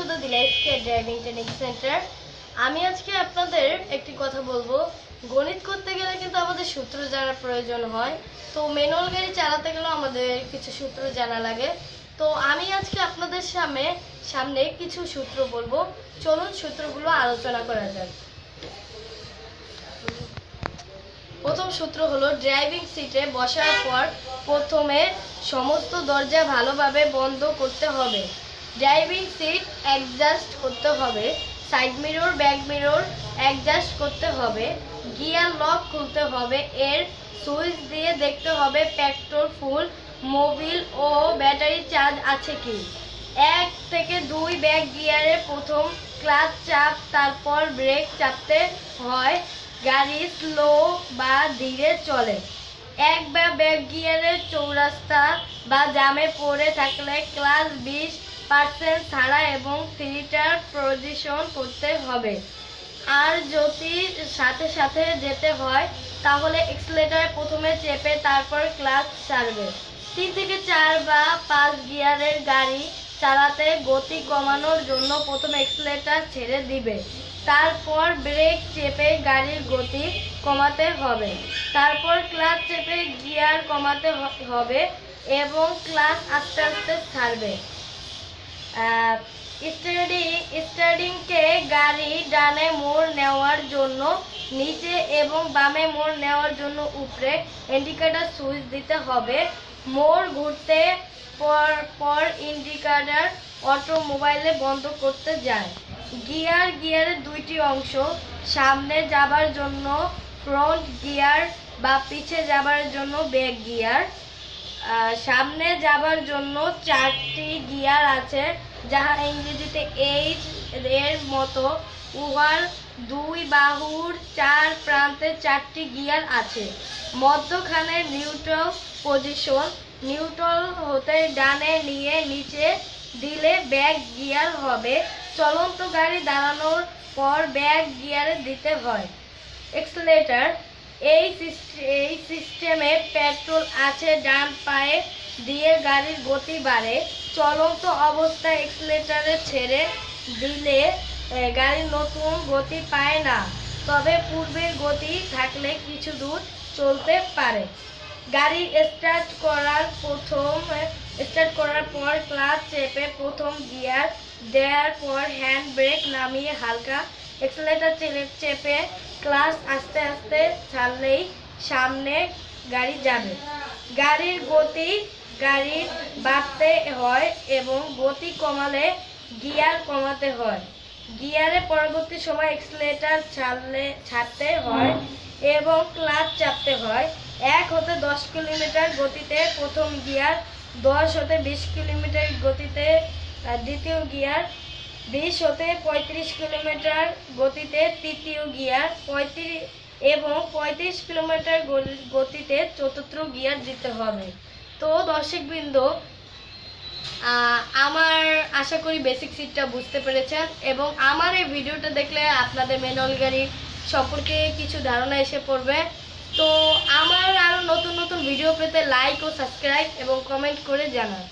Two the দিলাইফকে driving training centre আমি আজকে আপনাদের একটি কথা বলব। গণিত করতে গেলে কিন্তু আমাদের সূত্র জানার প্রয়োজন হয়। তো ম্যানুয়াল গাড়ি চালাতে গেলেও আমাদের কিছু সূত্র জানা লাগে। তো আমি আজকে আপনাদের সামনে সামনে কিছু সূত্র বলব। চলুন সূত্রগুলো আলোচনা করা যাক। প্রথম সূত্র হলো ড্রাইভিং সিটে বসার পর প্রথমে সমস্ত দরজা ভালোভাবে বন্ধ করতে হবে। ড্রাইভিং সিট অ্যাডজাস্ট করতে হবে, side mirror, back mirror adjust করতে হবে, গিয়ার লক খুলতে হবে, এর সুইচ দিয়ে দেখতে হবে পেট্রোল, ফুল, মোবিল ও ব্যাটারি চার্জ আছে কি। এক থেকে দুই ব্যাক গিয়ারে প্রথম ক্লাচ চাপ, তারপর ব্রেক চাপতে হয়, গাড়ি স্লো বা ধীরে চলে। এক বা ব্যাক গিয়ারের চৌরাস্তা বা জামে পড়ে থাকলে ক্লাস বিশ পার্সেন্ট ছাড়া এবং থ্রিটার পজিশন করতে হবে। আর যদি সাথে সাথে যেতে হয়, তাহলে এক্সেলেটার প্রথমে চেপে তারপর ক্লাস ছাড়বে। তিন থেকে চার বা পাঁচ গিয়ারের গাড়ি চালাতে গতি কমানোর জন্য প্রথমে এক্সেলেটার ছেড়ে দিবে। তারপর ব্রেক চেপে গাড়ির গতি কমাতে হবে। তারপর ক্লাস চেপে গিয়ার কমাতে হবে এবং ক্লাস আস্তে আস্তে ছাড়বে। স্টার্টিং স্টার্টিংকে গাড়ি ডানে মোড় নেওয়ার জন্য, নিচে এবং বামে মোড় নেওয়ার জন্য উপরে ইন্ডিকেটর সুইচ দিতে হবে। মোড় ঘুরতে পর পর ইন্ডিকেটর অটোমোবাইলে বন্ধ করতে যায় গিয়ার, গিয়ারের দুইটি অংশ, সামনে যাবার জন্য ফ্রন্ট গিয়ার বা পিছে যাবার জন্য ব্যাক গিয়ার। সামনে যাবার জন্য চারটি গিয়ার আছে, যাহা ইংরেজিতে এইচ এর মতো। উহার দুই বাহুর চার প্রান্তে চারটি গিয়ার আছে। মধ্যখানে নিউট্রাল পজিশন। নিউট্রাল হতে ডানে নিয়ে নিচে দিলে ব্যাক গিয়ার হবে। চলন্ত গাড়ি দাঁড়ানোর পর ব্যাক গিয়ারে দিতে হয়। এক্সেলেটার এই এই সিস্টেমে পেট্রোল আছে, ডান পায়ে দিয়ে গাড়ির গতি বাড়ে। চলন্ত অবস্থায় এক্সেলেটারে ছেড়ে দিলে গাড়ি নতুন গতি পায় না। তবে পূর্বের গতি থাকলে কিছু দূর চলতে পারে। গাড়ি স্টার্ট করার প্রথম স্টার্ট করার পর ক্লাচ চেপে প্রথম গিয়ার দেওয়ার পর হ্যান্ড ব্রেক নামিয়ে হালকা এক্সেলেটার চেপে ক্লাচ আস্তে আস্তে ছাড়লেই সামনে গাড়ি যাবে। গাড়ির গতি গাড়ির বাড়তে হয় এবং গতি কমালে গিয়ার কমাতে হয়। গিয়ারে পরবর্তী সময় এক্সেলেটার ছাড়লে, ছাড়তে হয় এবং ক্লাচ চাপতে হয়। এক হতে দশ কিলোমিটার গতিতে প্রথম গিয়ার, দশ হতে বিশ কিলোমিটার গতিতে দ্বিতীয় গিয়ার বিশ হতে পঁয়ত্রিশ কিলোমিটার গতিতে তৃতীয় গিয়ার, পঁয়ত্রিশ এবং পঁয়ত্রিশ কিলোমিটার গতিতে চতুর্থ গিয়ার দিতে হবে। তো দর্শকবৃন্দ আমার আশা করি বেসিক সিটটা বুঝতে পেরেছেন এবং আমার এই ভিডিওটা দেখলে আপনাদের ম্যানুয়াল গাড়ি সম্পর্কে কিছু ধারণা এসে পড়বে। তো আমার আরও নতুন নতুন ভিডিও পেতে লাইক ও সাবস্ক্রাইব এবং কমেন্ট করে জানান।